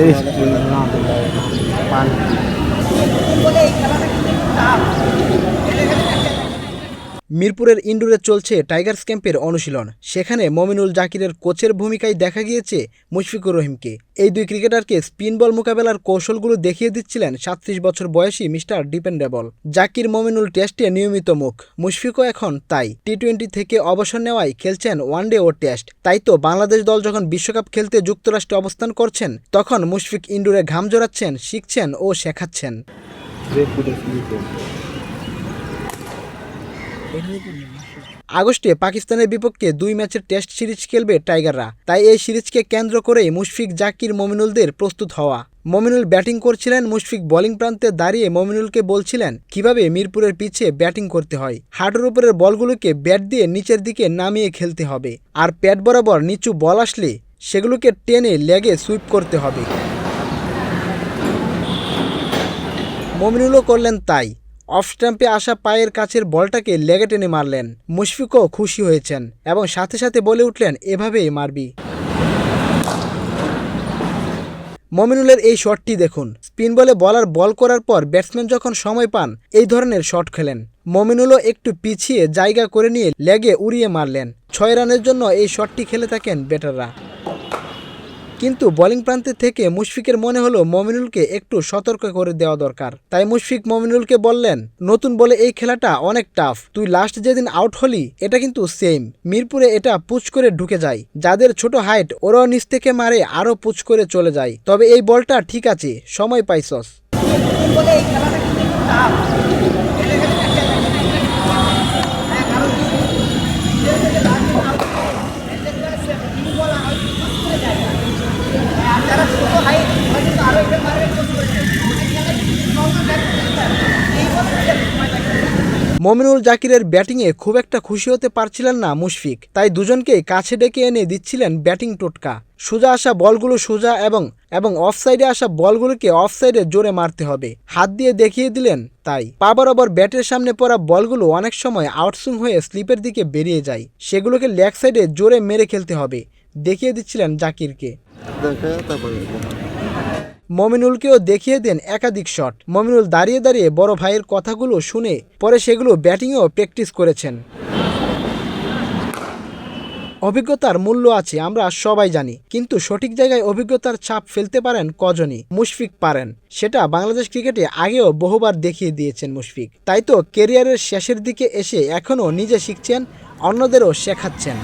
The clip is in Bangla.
এই না পানি মিরপুরের ইন্ডোরে চলছে টাইগার্স ক্যাম্পের অনুশীলন। সেখানে মমিনুল জাকিরের কোচের ভূমিকায় দেখা গিয়েছে মুশফিকুর রহিমকে। এই দুই ক্রিকেটারকে স্পিন বল মোকাবেলার কৌশলগুলো দেখিয়ে দিচ্ছিলেন সাতত্রিশ বছর বয়সী মিস্টার ডিপেন্ডেবল। জাকির মমিনুল টেস্টে নিয়মিত মুখ, মুশফিকও এখন তাই। টি টোয়েন্টি থেকে অবসর নেওয়ায় খেলছেন ওয়ানডে ও টেস্ট। তাই তো বাংলাদেশ দল যখন বিশ্বকাপ খেলতে যুক্তরাষ্ট্রে অবস্থান করছেন, তখন মুশফিক ইন্ডোরে ঘাম জড়াচ্ছেন, শিখছেন ও শেখাচ্ছেন। আগস্টে পাকিস্তানের বিপক্ষে দুই ম্যাচের টেস্ট সিরিজ খেলবে টাইগাররা। তাই এই সিরিজকে কেন্দ্র করে মুশফিক জাকির মমিনুলদের প্রস্তুত হওয়া। মমিনুল ব্যাটিং করছিলেন, মুশফিক বোলিং প্রান্তে দাঁড়িয়ে মমিনুলকে বলছিলেন কীভাবে মিরপুরের পিছে ব্যাটিং করতে হয়। হাঁটুর উপরের বলগুলোকে ব্যাট দিয়ে নিচের দিকে নামিয়ে খেলতে হবে। আর প্যাট বরাবর নিচু বল আসলে সেগুলোকে টেনে লেগে সুইপ করতে হবে। মমিনুলও করলেন তাই। অফ স্ট্যাম্পে আসা পায়ের কাছের বলটাকে লেগে টেনে মারলেন। মুশফিকও খুশি হয়েছেন এবং সাথে সাথে বলে উঠলেন, এভাবেই মারবি। মমিনুলের এই শটটি দেখুন। স্পিন বলে বলার বল করার পর ব্যাটসম্যান যখন সময় পান, এই ধরনের শট খেলেন। মমিনুলও একটু পিছিয়ে জায়গা করে নিয়ে লেগে উড়িয়ে মারলেন। ছয় রানের জন্য এই শটটি খেলে থাকেন ব্যাটাররা। কিন্তু বোলিং প্রান্তে থেকে মুশফিকের মনে হলো মমিনুলকে একটু সতর্ক করে দেওয়া দরকার। তাই মুশফিক মমিনুলকে বললেন, নতুন বলে এই খেলাটা অনেক টাফ। তুই লাস্ট যেদিন আউট হলি, এটা কিন্তু সেম। মিরপুরে এটা পুচ করে ঢুকে যায় যাদের ছোট হাইট, ওরাও নিচ থেকে মারে আরও পুচ করে চলে যায় তবে এই বলটা ঠিক আছে, সময় পাইছস। মমিনুল জাকিরের ব্যাটিংয়ে খুব একটা খুশি হতে পারছিলেন না মুশফিক। তাই দুজনকেই কাছে ডেকে এনে দিচ্ছিলেন ব্যাটিং টোটকা। সোজা আসা বলগুলো সোজা এবং এবং অফসাইডে আসা বলগুলোকে অফসাইডে জোরে মারতে হবে। হাত দিয়ে দেখিয়ে দিলেন তাই। পা বরাবর ব্যাটের সামনে পড়া বলগুলো অনেক সময় আউটসুইং হয়ে স্লিপের দিকে বেরিয়ে যায়। সেগুলোকে লেগ সাইডে জোরে মেরে খেলতে হবে। দেখিয়ে দিচ্ছিলেন জাকিরকে। মমিনুলকেও দেখিয়ে দেন একাধিক শট। মমিনুল দাঁড়িয়ে দাঁড়িয়ে বড় ভাইয়ের কথাগুলো শুনে পরে সেগুলো ব্যাটিংয়েও প্র্যাকটিস করেছেন। অভিজ্ঞতার মূল্য আছে, আমরা সবাই জানি, কিন্তু সঠিক জায়গায় অভিজ্ঞতার ছাপ ফেলতে পারেন কজনই? মুশফিক পারেন। সেটা বাংলাদেশ ক্রিকেটে আগেও বহুবার দেখিয়ে দিয়েছেন মুশফিক। তাই তো কেরিয়ারের শেষের দিকে এসে এখনও নিজে শিখছেন, অন্যদেরও শেখাচ্ছেন।